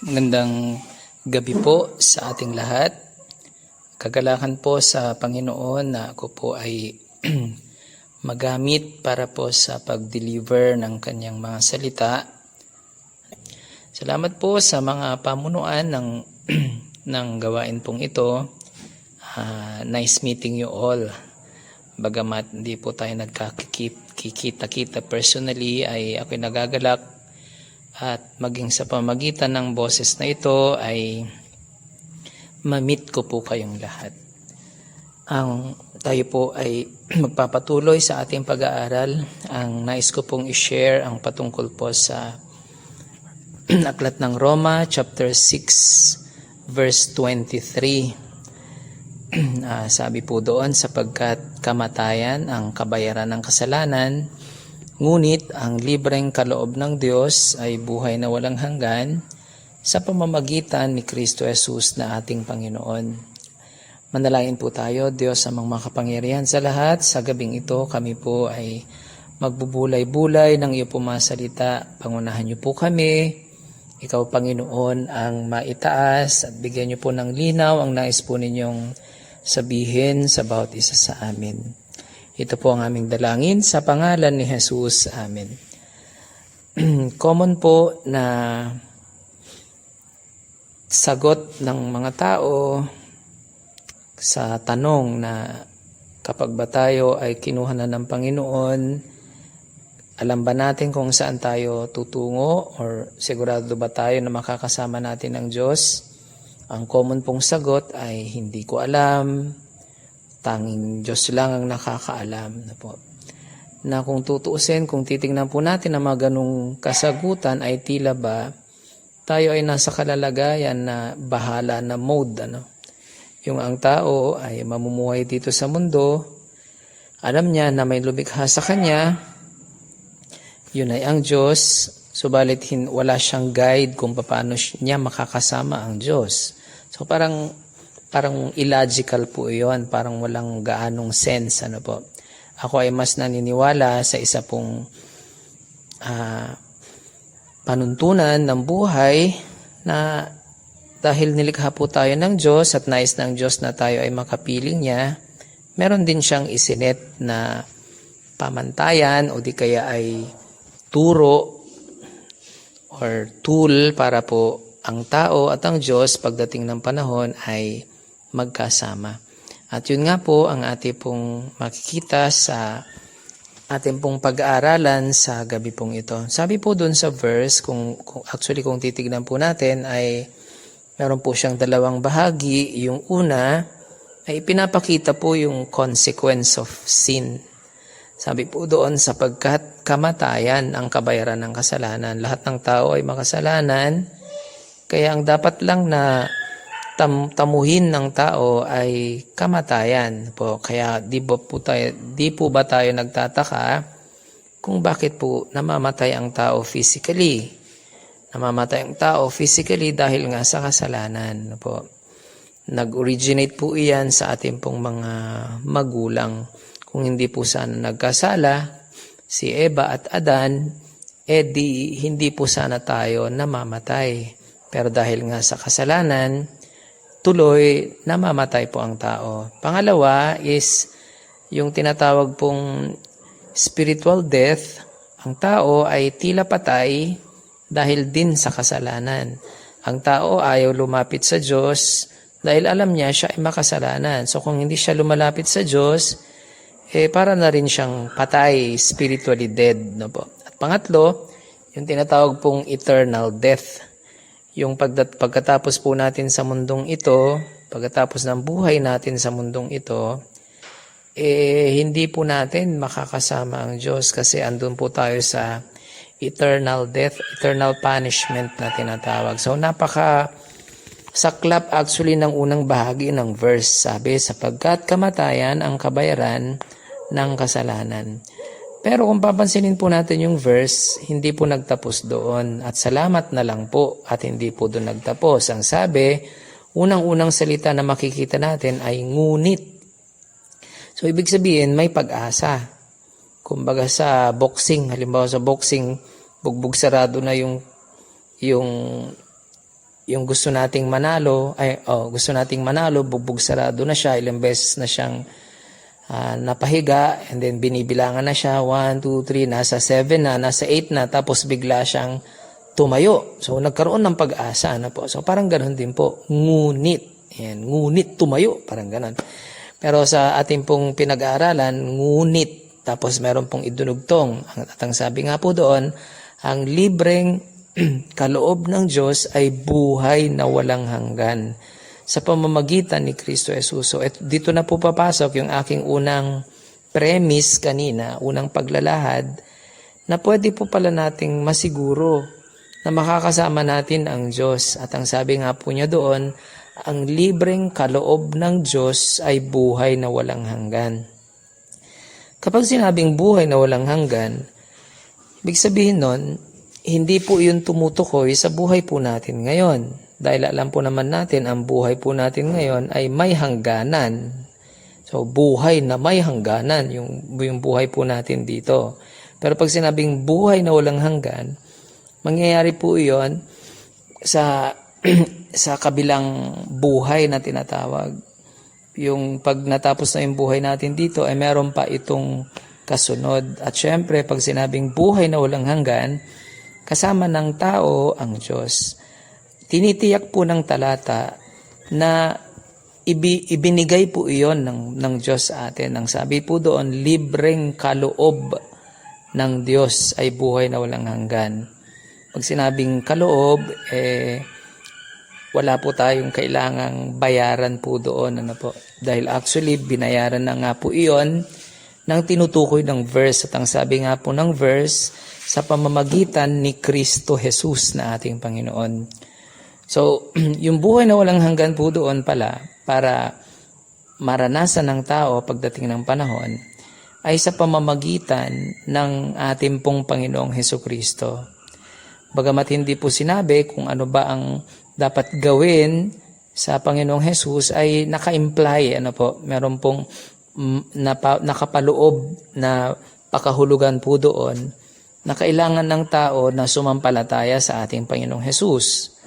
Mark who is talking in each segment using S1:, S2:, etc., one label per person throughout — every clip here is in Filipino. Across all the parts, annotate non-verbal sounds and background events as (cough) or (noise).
S1: Magandang gabi po sa ating lahat. Kagalakan po sa Panginoon na ako po ay (clears throat) magamit para po sa pag-deliver ng kanyang mga salita. Salamat po sa mga pamunuan ng, (clears throat) ng gawain pong ito. Ah, nice meeting you all. Bagamat hindi po tayo nagkakikita-kita personally ay ako'y nagagalak at maging sa pamagitan ng boses na ito ay mamit ko po kayong lahat. Ang tayo po ay (clears throat) magpapatuloy sa ating pag-aaral. Ang nais ko pong i-share ang patungkol po sa (clears throat) Aklat ng Roma chapter 6 verse 23. (clears throat) Ah, sabi po doon sapagkat kamatayan ang kabayaran ng kasalanan Ngunit ang libreng kaloob ng Diyos ay buhay na walang hanggan sa pamamagitan ni Kristo Jesus na ating Panginoon. Manalangin po tayo, Diyos amang makapangyarihan sa lahat. Sa gabing ito, kami po ay magbubulay-bulay ng iyo po mga salita. Pangunahan niyo po kami. Ikaw, Panginoon, ang maitaas at bigyan niyo po ng linaw ang nais po ninyong sabihin sa bawat isa sa amin. Ito po ang aming dalangin sa pangalan ni Jesus. Amen. (clears throat) Common po na sagot ng mga tao sa tanong na kapag ba tayo ay kinuha na ng Panginoon, alam ba natin kung saan tayo tutungo or sigurado ba tayo na makakasama natin ang Diyos? Ang common pong sagot ay hindi ko alam, tanging Diyos lang ang nakakaalam na po. Na kung tutuusin, kung titingnan po natin ang mga ganong kasagutan ay tila ba tayo ay nasa kalalagayan na bahala na mode. Ano? Yung ang tao ay mamumuhay dito sa mundo, alam niya na may lumikha sa kanya, yun ay ang Diyos, subalit hin- wala siyang guide kung paano niya makakasama ang Diyos. So parang parang illogical po 'yon, parang walang gaanong sense ano po. Ako ay mas naniniwala sa isa pong ah, panuntunan ng buhay na dahil nilikha po tayo ng Diyos at nais ng Diyos na tayo ay makapiling niya, meron din siyang isinet na pamantayan o di kaya ay turo or tool para po ang tao at ang Diyos pagdating ng panahon ay magkasama. At yun nga po ang ating pong makikita sa ating pong pag-aaralan sa gabi pong ito. Sabi po dun sa verse, kung, kung actually kung titignan po natin ay meron po siyang dalawang bahagi. Yung una ay pinapakita po yung consequence of sin. Sabi po doon sapagkat kamatayan ang kabayaran ng kasalanan. Lahat ng tao ay makasalanan. Kaya ang dapat lang na tam, tamuhin ng tao ay kamatayan po. Kaya di ba po tayo, di po ba tayo nagtataka kung bakit po namamatay ang tao physically? Namamatay ang tao physically dahil nga sa kasalanan po. Nag-originate po iyan sa ating pong mga magulang. Kung hindi po sana nagkasala, si Eva at Adan, eh di, hindi po sana tayo namamatay. Pero dahil nga sa kasalanan, tuloy namamatay po ang tao. Pangalawa is yung tinatawag pong spiritual death. Ang tao ay tila patay dahil din sa kasalanan. Ang tao ayaw lumapit sa Diyos dahil alam niya siya ay makasalanan. So kung hindi siya lumalapit sa Diyos, eh para na rin siyang patay, spiritually dead. No po. At pangatlo, yung tinatawag pong eternal death. Yung pagdat pagkatapos po natin sa mundong ito, pagkatapos ng buhay natin sa mundong ito, eh hindi po natin makakasama ang Diyos kasi andun po tayo sa eternal death, eternal punishment na tinatawag. So napaka saklap actually ng unang bahagi ng verse. Sabi, sapagkat kamatayan ang kabayaran ng kasalanan. Pero kung papansinin po natin yung verse, hindi po nagtapos doon. At salamat na lang po at hindi po doon nagtapos. Ang sabi, unang-unang salita na makikita natin ay ngunit. So ibig sabihin, may pag-asa. Kumbaga sa boxing, halimbawa sa boxing, bugbog sarado na yung yung yung gusto nating manalo, ay, oh, gusto nating manalo, bugbog sarado na siya, ilang beses na siyang ah, napahiga, and then binibilangan na siya, 1, 2, 3, nasa 7 na, nasa 8 na, tapos bigla siyang tumayo. So, nagkaroon ng pag-asa na po. So, parang ganun din po. Ngunit, yan, ngunit tumayo, parang ganun. Pero sa ating pong pinag-aaralan, ngunit, tapos meron pong idunugtong. Ang- At ang sabi nga po doon, ang libreng (clears throat) kaloob ng Diyos ay buhay na walang hanggan sa pamamagitan ni Kristo Jesus. So, dito na po papasok yung aking unang premise kanina, unang paglalahad, na pwede po pala nating masiguro na makakasama natin ang Diyos. At ang sabi nga po niya doon, ang libreng kaloob ng Diyos ay buhay na walang hanggan. Kapag sinabing buhay na walang hanggan, ibig sabihin nun, hindi po yun tumutukoy sa buhay po natin ngayon. Dahil alam po naman natin, ang buhay po natin ngayon ay may hangganan. So, buhay na may hangganan, yung, yung buhay po natin dito. Pero pag sinabing buhay na walang hanggan, mangyayari po iyon sa, (clears throat) sa kabilang buhay na tinatawag. Yung pag natapos na yung buhay natin dito, ay meron pa itong kasunod. At syempre, pag sinabing buhay na walang hanggan, kasama ng tao ang Diyos. Tinitiyak po ng talata na ibi, ibinigay po iyon ng, ng Diyos sa atin. Ang sabi po doon, libreng kaloob ng Diyos ay buhay na walang hanggan. Pag sinabing kaloob, eh, wala po tayong kailangang bayaran po doon. Ano po? Dahil actually, binayaran na nga po iyon ng tinutukoy ng verse. At ang sabi nga po ng verse, sa pamamagitan ni Kristo Jesus na ating Panginoon. So, (clears throat) yung buhay na walang hanggan po doon pala, para maranasan ng tao pagdating ng panahon, ay sa pamamagitan ng ating pong Panginoong Heso Kristo. Bagamat hindi po sinabi kung ano ba ang dapat gawin sa Panginoong Jesus ay naka-imply, ano po, meron pong mm, napa, nakapaloob na pakahulugan po doon na kailangan ng tao na sumampalataya sa ating Panginoong Jesus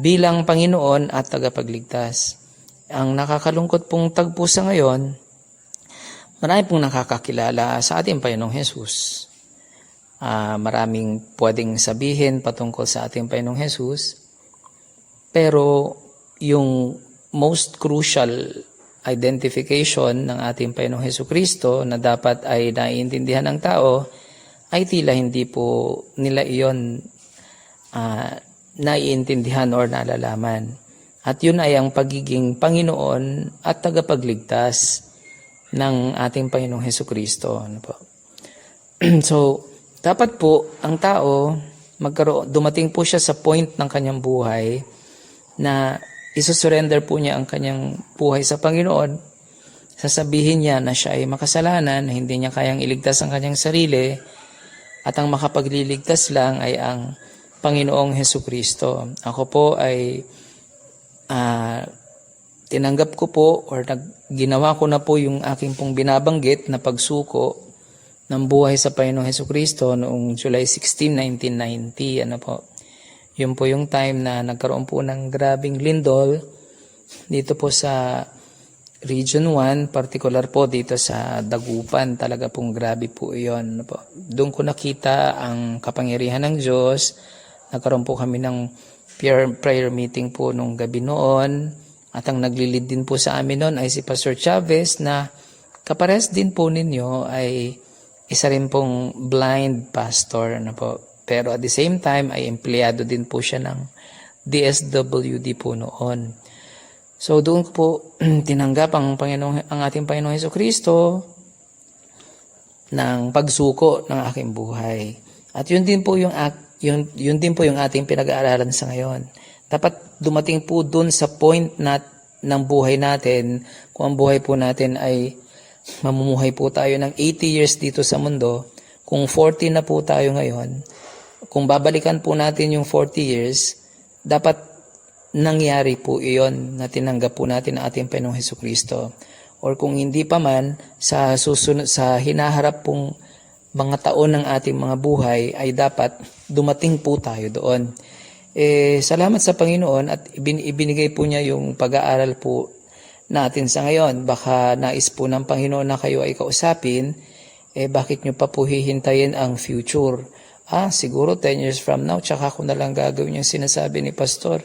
S1: bilang Panginoon at tagapagligtas. Ang nakakalungkot pong tagpo sa ngayon, marami pong nakakakilala sa ating Panginoong Jesus. Ah, maraming pwedeng sabihin patungkol sa ating Panginoong Jesus, pero yung most crucial identification ng ating Panginoong Heso Kristo na dapat ay naiintindihan ng tao ay tila hindi po nila iyon ah, naiintindihan or nalalaman. At yun ay ang pagiging Panginoon at tagapagligtas ng ating Panginoong Heso Kristo. Ano po? (clears throat) so, dapat po ang tao magkaroon, dumating po siya sa point ng kanyang buhay na isusurrender po niya ang kanyang buhay sa Panginoon. Sasabihin niya na siya ay makasalanan, na hindi niya kayang iligtas ang kanyang sarili, at ang makapagliligtas lang ay ang Panginoong Heso Kristo. Ako po ay ah, tinanggap ko po or nag, ginawa ko na po yung aking pong binabanggit na pagsuko ng buhay sa Panginoong Heso Kristo noong July 16, 1990. Ano po? Yun po yung time na nagkaroon po ng grabing lindol dito po sa Region 1, particular po dito sa Dagupan. Talaga pong grabe po iyon. Ano po? Doon ko nakita ang kapangyarihan ng Diyos. Nagkaroon po kami ng prayer, prayer meeting po nung gabi noon. At ang naglilid din po sa amin noon ay si Pastor Chavez na kapares din po ninyo ay isa rin pong blind pastor. Ano po. Pero at the same time ay empleyado din po siya ng DSWD po noon. So doon po (clears throat) tinanggap ang Panginoong ang ating Panginoong Hesus Kristo ng pagsuko ng aking buhay. At yun din po yung ak- yun, yun din po yung ating pinag-aaralan sa ngayon. Dapat dumating po doon sa point na ng buhay natin kung ang buhay po natin ay mamumuhay po tayo ng 80 years dito sa mundo. Kung 40 na po tayo ngayon, kung babalikan po natin yung 40 years, dapat nangyari po iyon na tinanggap po natin ang ating Panginoong Heso Kristo. Or kung hindi pa man, sa, susunod, sa hinaharap pong mga taon ng ating mga buhay ay dapat dumating po tayo doon. Eh, salamat sa Panginoon at ibin- ibinigay po niya yung pag-aaral po natin sa ngayon. Baka nais po ng Panginoon na kayo ay kausapin, eh bakit nyo pa po hihintayin ang future? Ah, siguro 10 years from now, tsaka ko na lang gagawin yung sinasabi ni Pastor.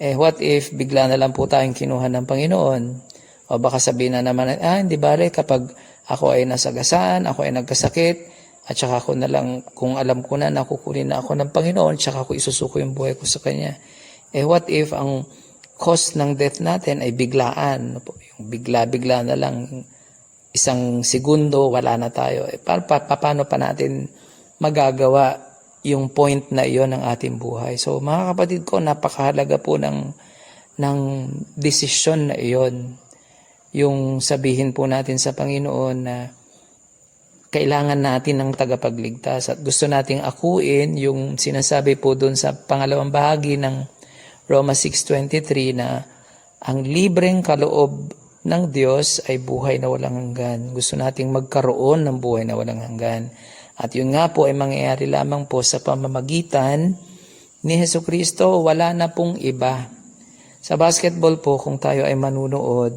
S1: Eh, what if bigla na lang po tayong kinuha ng Panginoon? O baka sabihin na naman, ah, hindi bale, kapag ako ay nasagasaan, ako ay nagkasakit, at saka ako na lang, kung alam ko na nakukunin na ako ng Panginoon, tsaka ako isusuko yung buhay ko sa Kanya. Eh, what if ang cause ng death natin ay biglaan? Ano? Yung bigla-bigla na lang, isang segundo, wala na tayo. Eh, pa, pa- paano pa natin magagawa yung point na iyon ng ating buhay? So, mga kapatid ko, napakahalaga po ng, ng desisyon na iyon. Yung sabihin po natin sa Panginoon na kailangan natin ng tagapagligtas at gusto nating akuin yung sinasabi po doon sa pangalawang bahagi ng Roma 6.23 na ang libreng kaloob ng Diyos ay buhay na walang hanggan. Gusto nating magkaroon ng buhay na walang hanggan. At yun nga po ay mangyayari lamang po sa pamamagitan ni Heso Kristo, wala na pong iba. Sa basketball po, kung tayo ay manunood,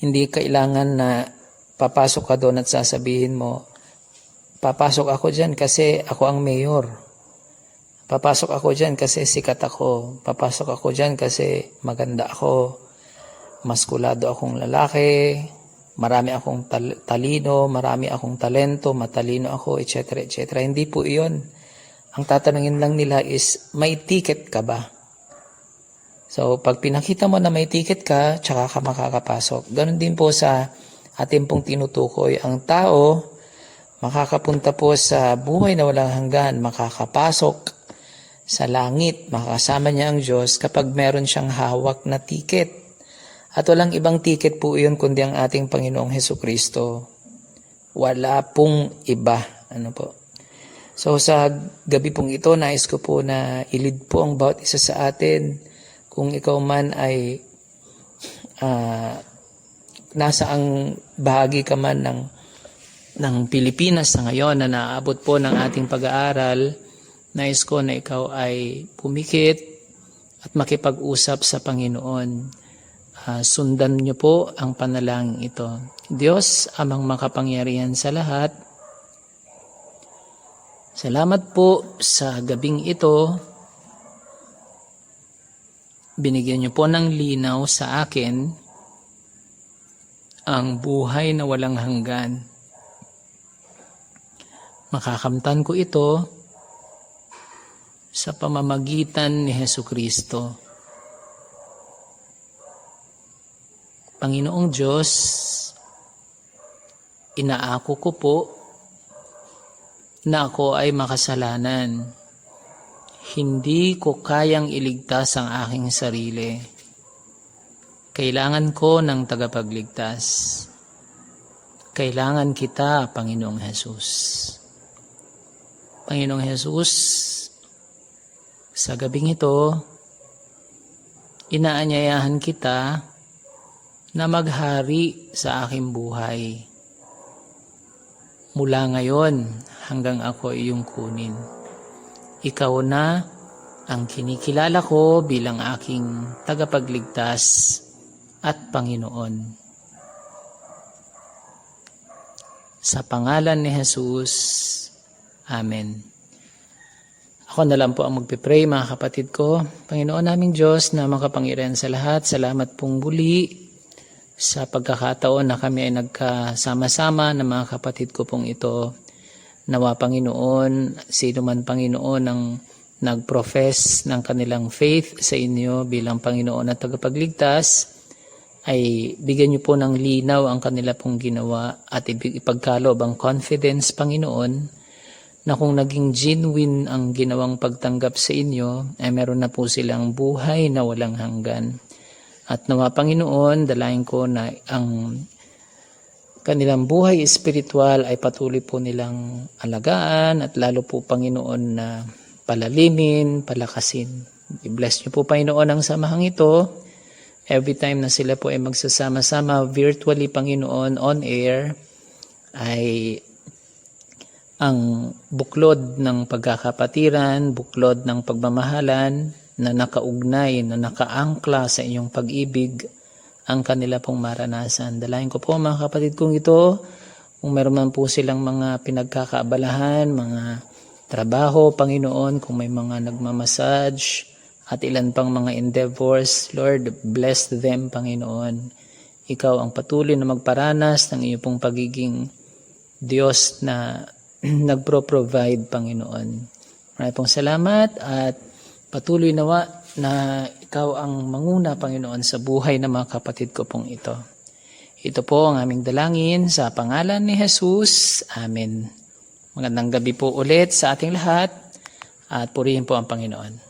S1: hindi kailangan na papasok ka doon at sasabihin mo, papasok ako dyan kasi ako ang mayor. Papasok ako dyan kasi sikat ako. Papasok ako dyan kasi maganda ako. Maskulado akong lalaki. Marami akong tal- talino, marami akong talento, matalino ako, etc. etc. Hindi po iyon. Ang tatanungin lang nila is, may ticket ka ba? So, pag pinakita mo na may ticket ka, tsaka ka makakapasok. Ganon din po sa ating pong tinutukoy. Ang tao, makakapunta po sa buhay na walang hanggan, makakapasok sa langit, makakasama niya ang Diyos kapag meron siyang hawak na ticket. At walang ibang ticket po iyon kundi ang ating Panginoong Heso Kristo. Wala pong iba. Ano po? So sa gabi pong ito, nais ko po na ilid po ang bawat isa sa atin. Kung ikaw man ay ah, nasa ang bahagi ka man ng, ng Pilipinas sa ngayon na naabot po ng ating pag-aaral, nais ko na ikaw ay pumikit at makipag-usap sa Panginoon. Ah, sundan niyo po ang panalangin ito. Diyos, amang makapangyarihan sa lahat, Salamat po sa gabing ito. Binigyan niyo po ng linaw sa akin ang buhay na walang hanggan. Makakamtan ko ito sa pamamagitan ni Heso Kristo. Panginoong Diyos, inaako ko po na ako ay makasalanan. Hindi ko kayang iligtas ang aking sarili. Kailangan ko ng tagapagligtas. Kailangan kita, Panginoong Hesus. Panginoong Hesus, sa gabing ito, inaanyayahan kita na maghari sa aking buhay. Mula ngayon hanggang ako iyong kunin. Ikaw na ang kinikilala ko bilang aking tagapagligtas at Panginoon. Sa pangalan ni Jesus, Amen. Ako na lang po ang magpipray mga kapatid ko. Panginoon naming Diyos na makapangyarihan sa lahat, salamat pong buli sa pagkakataon na kami ay nagkasama-sama ng mga kapatid ko pong ito. Nawa Panginoon, sino man Panginoon ang nag-profess ng kanilang faith sa inyo bilang Panginoon at tagapagligtas, ay bigyan niyo po ng linaw ang kanila pong ginawa at ipagkalob ang confidence, Panginoon, na kung naging genuine ang ginawang pagtanggap sa inyo, ay meron na po silang buhay na walang hanggan. At nawa Panginoon, dalayan ko na ang kanilang buhay espiritual ay patuloy po nilang alagaan at lalo po Panginoon na palalimin, palakasin. I-bless niyo po Panginoon ang samahang ito. Every time na sila po ay magsasama-sama virtually Panginoon on air, ay ang buklod ng pagkakapatiran, buklod ng pagmamahalan na nakaugnay, na nakaangkla sa inyong pag-ibig ang kanila pong maranasan. Dalayan ko po mga kapatid kong ito, kung meron man po silang mga pinagkakaabalahan, mga trabaho, Panginoon, kung may mga nagmamassage, at ilan pang mga endeavors, Lord, bless them, Panginoon. Ikaw ang patuloy na magparanas ng iyong pong pagiging Diyos na (clears throat) nagpro-provide, Panginoon. Maraming pong salamat at patuloy nawa na ikaw ang manguna, Panginoon, sa buhay ng mga kapatid ko pong ito. Ito po ang aming dalangin sa pangalan ni Jesus. Amen. Magandang gabi po ulit sa ating lahat at purihin po ang Panginoon.